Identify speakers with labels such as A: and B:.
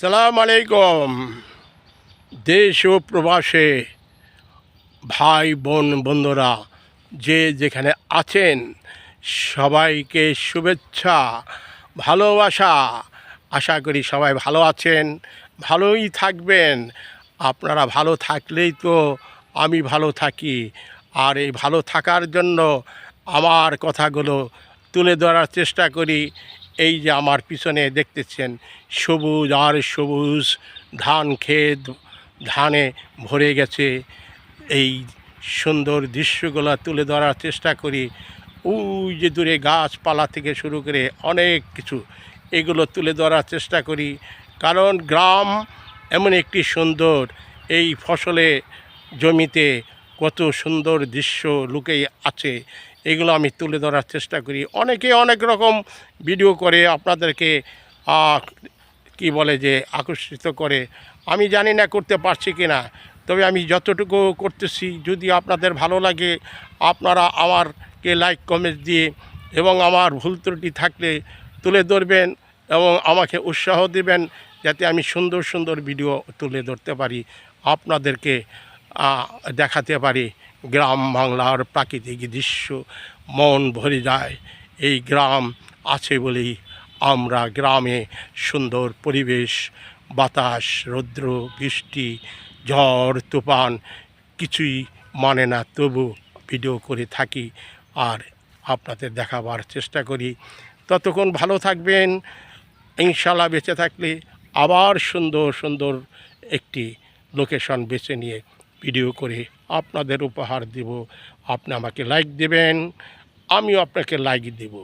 A: সালাম আলাইকুম দেশ ও প্রবাসে ভাই, বোন, বন্ধুরা, যে যেখানে আছেন, সবাইকে শুভেচ্ছা, ভালোবাসা। আশা করি সবাই ভালো আছেন, ভালোই থাকবেন। আপনারা ভালো থাকলেই তো আমি ভালো থাকি। আর এই ভালো থাকার জন্য আমার কথাগুলো তুলে ধরার চেষ্টা করি। এই যে আমার পিছনে দেখতেছেন, সবুজ আর সবুজ ধান ক্ষেত, ধানে ভরে গেছে। এই সুন্দর দৃশ্যগুলো তুলে ধরার চেষ্টা করি। ওই যে দূরে গাছপালা থেকে শুরু করে অনেক কিছু এগুলো তুলে ধরার চেষ্টা করি। কারণ গ্রাম এমন একটি সুন্দর, এই ফসলে জমিতে কত সুন্দর দৃশ্য লুকেই আছে। এগুলো আমি তুলে ধরার চেষ্টা করি। অনেকে অনেক রকম ভিডিও করে, আপনাদেরকে কি বলে যে, আকর্ষিত করে। আমি জানি না করতে পারছি কি না তবে আমি যতটুকু করতেছি, যদি আপনাদের ভালো লাগে, আপনারা আমারকে লাইক কমেন্ট দিয়ে এবং আমার ভুল ত্রুটি থাকলে তুলে ধরবেন এবং আমাকে উৎসাহ দেবেন যাতে আমি সুন্দর সুন্দর ভিডিও তুলে ধরতে পারি, আপনাদেরকে দেখাতে পারি। গ্রাম বাংলার প্রাকৃতিক দৃশ্য মন ভরে যায়। এই গ্রাম আছে বলেই আমরা গ্রামে সুন্দর পরিবেশ, বাতাস, রৌদ্র, বৃষ্টি, ঝড়, তুফান কিছুই মানে না, তবু ভিডিও করে থাকি আর আপনাদের দেখাবার চেষ্টা করি। ততক্ষণ ভালো থাকবেন। ইনশাল্লাহ বেঁচে থাকলে আবার সুন্দর সুন্দর একটি লোকেশন বেছে নিয়ে ভিডিও করে আপনাদের উপহার দেব। আপনি আমাকে লাইক দেবেন আমিও আপনাকে লাইক দেব।